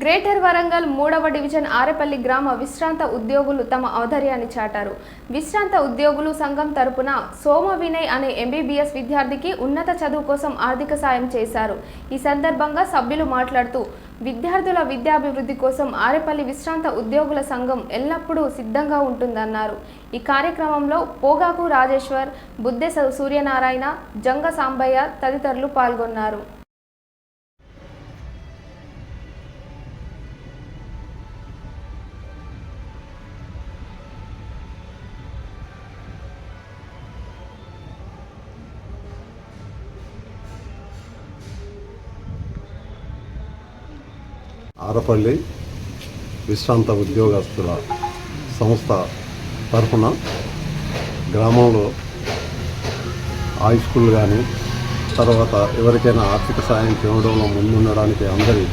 Greater Warangal మూడవ division Arepalli గ్రామ విశ్రాంత ఉద్యోగులు తమ ఔదర్యాన్ని చాటారు. విశ్రాంత ఉద్యోగులు సంఘం తరపున సోమ వినయ్ అనే ఎంబీబీఎస్ విద్యార్థికి ఉన్నత చదువు కోసం ఆర్థిక సాయం చేశారు. ఈ సందర్భంగా సభ్యులు మాట్లాడుతూ విద్యార్థుల విద్యాభివృద్ధి కోసం ఆరేపల్లి విశ్రాంత ఉద్యోగుల సంఘం ఎల్లప్పుడూ సిద్ధంగా ఉంటుందన్నారు. ఈ కార్యక్రమంలో పోగాకు రాజేశ్వర్ బుద్దె సూర్యనారాయణ జంగ సాంబయ్య తదితరులు పాల్గొన్నారు. ఆరపల్లి విశ్రాంత ఉద్యోగస్తుల సంస్థ తరఫున గ్రామంలో హై స్కూల్ కానీ తర్వాత ఎవరికైనా ఆర్థిక సాయం చేయడంలో ముందుండడానికి అందరి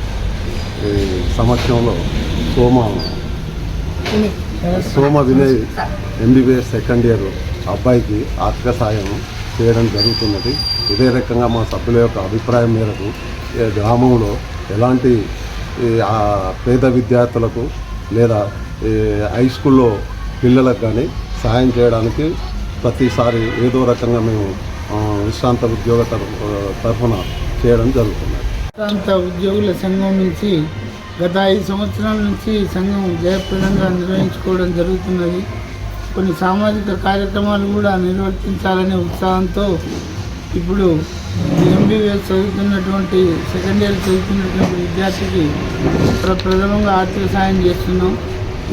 ఈ సమక్షంలో సోమ సోమ వినయ్ ఎంబీబీఎస్ సెకండ్ ఇయర్ అబ్బాయికి ఆర్థిక సాయం చేయడం జరుగుతున్నది. ఇదే రకంగా మా సభ్యుల యొక్క అభిప్రాయం మేరకు గ్రామంలో ఎలాంటి పేద విద్యార్థులకు లేదా ఈ, హై స్కూల్లో పిల్లలకు కానీ సహాయం చేయడానికి ప్రతిసారి ఏదో రకంగా మేము విశ్రాంత ఉద్యోగ తరఫు తరఫున చేయడం జరుగుతున్నది. విశ్రాంత ఉద్యోగుల సంఘం నుంచి గత ఐదు సంవత్సరాల నుంచి ఈ సంఘం జయప్రదంగా నిర్వహించుకోవడం జరుగుతున్నది. కొన్ని సామాజిక కార్యక్రమాలు కూడా నిర్వర్తించాలనే ఉత్సాహంతో ఇప్పుడు ఎంబీబీఎస్ చదువుతున్నటువంటి సెకండ్ ఇయర్ చదువుతున్నటువంటి విద్యార్థికి ప్రథమంగా ఆర్థిక సాయం చేస్తున్నాం.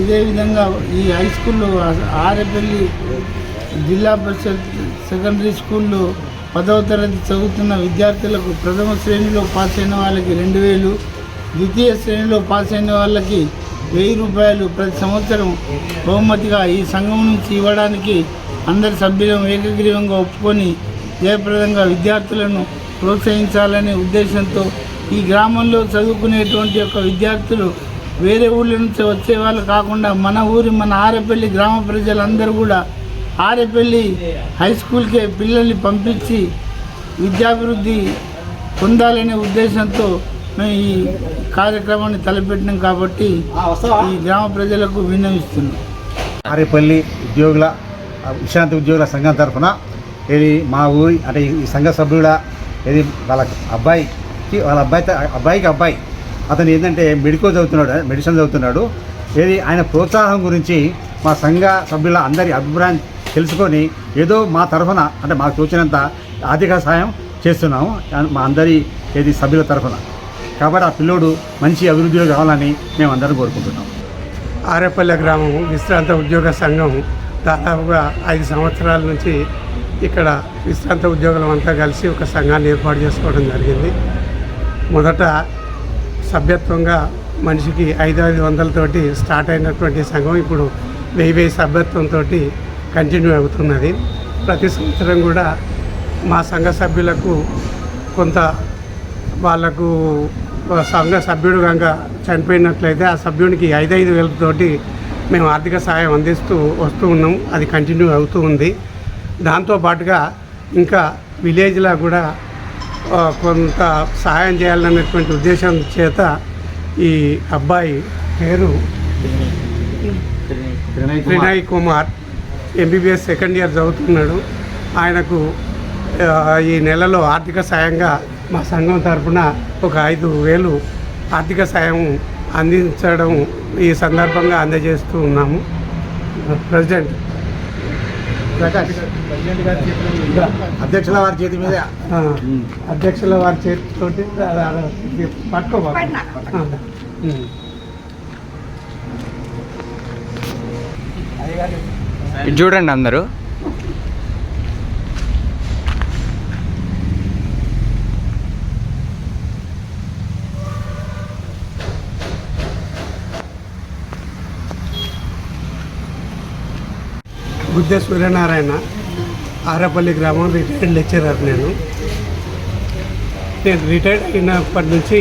ఇదే విధంగా ఈ హై స్కూల్లో ఆరేపల్లి జిల్లా పరిషత్ సెకండరీ స్కూల్లో పదవ తరగతి చదువుతున్న విద్యార్థులకు ప్రథమ శ్రేణిలో పాస్ అయిన వాళ్ళకి రెండు వేలు ద్వితీయ శ్రేణిలో పాస్ అయిన వాళ్ళకి వెయ్యి రూపాయలు ప్రతి సంవత్సరం బహుమతిగా ఈ సంఘం నుంచి ఇవ్వడానికి అందరి సభ్యులం ఏకగ్రీవంగా ఒప్పుకొని జయప్రదంగా విద్యార్థులను ప్రోత్సహించాలనే ఉద్దేశంతో ఈ గ్రామంలో చదువుకునేటువంటి యొక్క విద్యార్థులు వేరే ఊళ్ళ నుంచి వచ్చే వాళ్ళు కాకుండా మన ఊరి మన ఆరేపల్లి గ్రామ ప్రజలందరూ కూడా ఆరేపల్లి హై స్కూల్కే పిల్లల్ని పంపించి విద్యాభివృద్ధి పొందాలనే ఉద్దేశంతో మేము ఈ కార్యక్రమాన్ని తలపెట్టినాం కాబట్టి ఈ గ్రామ ప్రజలకు విన్నవిస్తున్నాం. ఆరేపల్లి ఉద్యోగుల విశ్రాంతి ఉద్యోగుల సంఘం తరఫున ఇది మా ఊరి అంటే ఈ సంఘ సభ్యుల ఇది వాళ్ళ అబ్బాయికి వాళ్ళ అబ్బాయి అబ్బాయికి అబ్బాయి. అతను ఏంటంటే మెడికో చదువుతున్నాడు మెడిసిన్ చదువుతున్నాడు. ఏది ఆయన ప్రోత్సాహం గురించి మా సంఘ సభ్యుల అందరి అభిప్రాయం తెలుసుకొని ఏదో మా తరఫున అంటే మాకు తోచినంత ఆర్థిక సహాయం చేస్తున్నాము. మా అందరి ఏది సభ్యుల తరఫున. కాబట్టి ఆ పిల్లోడు మంచి అభివృద్ధిలో కావాలని మేము అందరం కోరుకుంటున్నాం. ఆరేపల్లె గ్రామం విశ్రాంత ఉద్యోగ సంఘం దాదాపుగా ఐదు సంవత్సరాల నుంచి ఇక్కడ విశ్రాంత ఉద్యోగులం అంతా కలిసి ఒక సంఘాన్ని ఏర్పాటు చేసుకోవడం జరిగింది. మొదట సభ్యత్వంగా మనిషికి ఐదు ఐదు వందలతోటి స్టార్ట్ అయినటువంటి సంఘం ఇప్పుడు వెయ్యి వెయ్యి సభ్యత్వంతో కంటిన్యూ అవుతున్నది. ప్రతి సంవత్సరం కూడా మా సంఘ సభ్యులకు కొంత వాళ్ళకు సంఘ సభ్యుడు కనుక చనిపోయినట్లయితే ఆ సభ్యునికి ఐదైదు వేలతోటి మేము ఆర్థిక సహాయం అందిస్తూ వస్తూ ఉన్నాం. అది కంటిన్యూ అవుతూ ఉంది. దాంతోపాటుగా ఇంకా విలేజ్లో కూడా కొంత సహాయం చేయాలనేటువంటి ఉద్దేశం చేత ఈ అబ్బాయి పేరు Vinay Kumar. MBBS second year చదువుతున్నాడు. ఆయనకు ఈ నెలలో ఆర్థిక సాయంగా మా సంఘం తరఫున ఒక ఐదు వేలు ఆర్థిక సాయం అందించడం ఈ సందర్భంగా అందజేస్తూ ఉన్నాము. ప్రెసిడెంట్ అధ్యక్షుల వారి చేతి మీద. అధ్యక్షుల వారి చేతితోటి పట్టుకో. ఇటు చూడండి అందరూ. బుద్ధ సూర్యనారాయణ ఆరేపల్లి గ్రామం రిటైర్డ్ లెక్చరర్ నేను. నేను రిటైర్డ్ అయినప్పటి నుంచి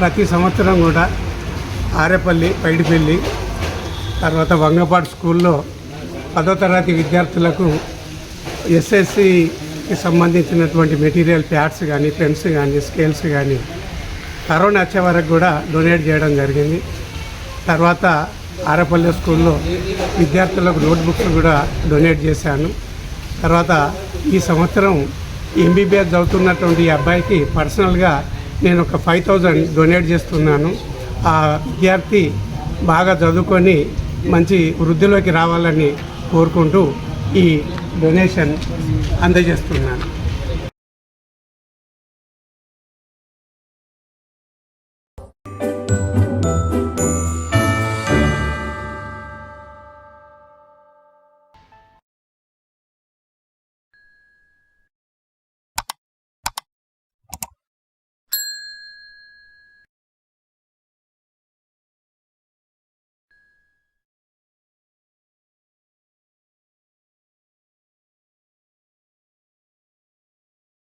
ప్రతి సంవత్సరం కూడా ఆరేపల్లి పైడిపల్లి తర్వాత వంగపాడు స్కూల్లో పదో తరగతి విద్యార్థులకు ఎస్ఎస్సికి సంబంధించినటువంటి మెటీరియల్ ప్యాడ్స్ కానీ పెన్స్ కానీ స్కేల్స్ కానీ కరోనా వచ్చే వరకు కూడా డొనేట్ చేయడం జరిగింది. తర్వాత ఆరపల్లి స్కూల్లో విద్యార్థులకు నోట్బుక్స్ కూడా డొనేట్ చేశాను. తర్వాత ఈ సంవత్సరం ఎంబీబీఎస్ చదువుతున్నటువంటి ఈ అబ్బాయికి పర్సనల్గా నేను ఒక ఫైవ్ థౌజండ్ డొనేట్ చేస్తున్నాను. ఆ విద్యార్థి బాగా చదువుకొని మంచి వృద్ధిలోకి రావాలని కోరుకుంటూ ఈ డొనేషన్ అందజేస్తున్నాను.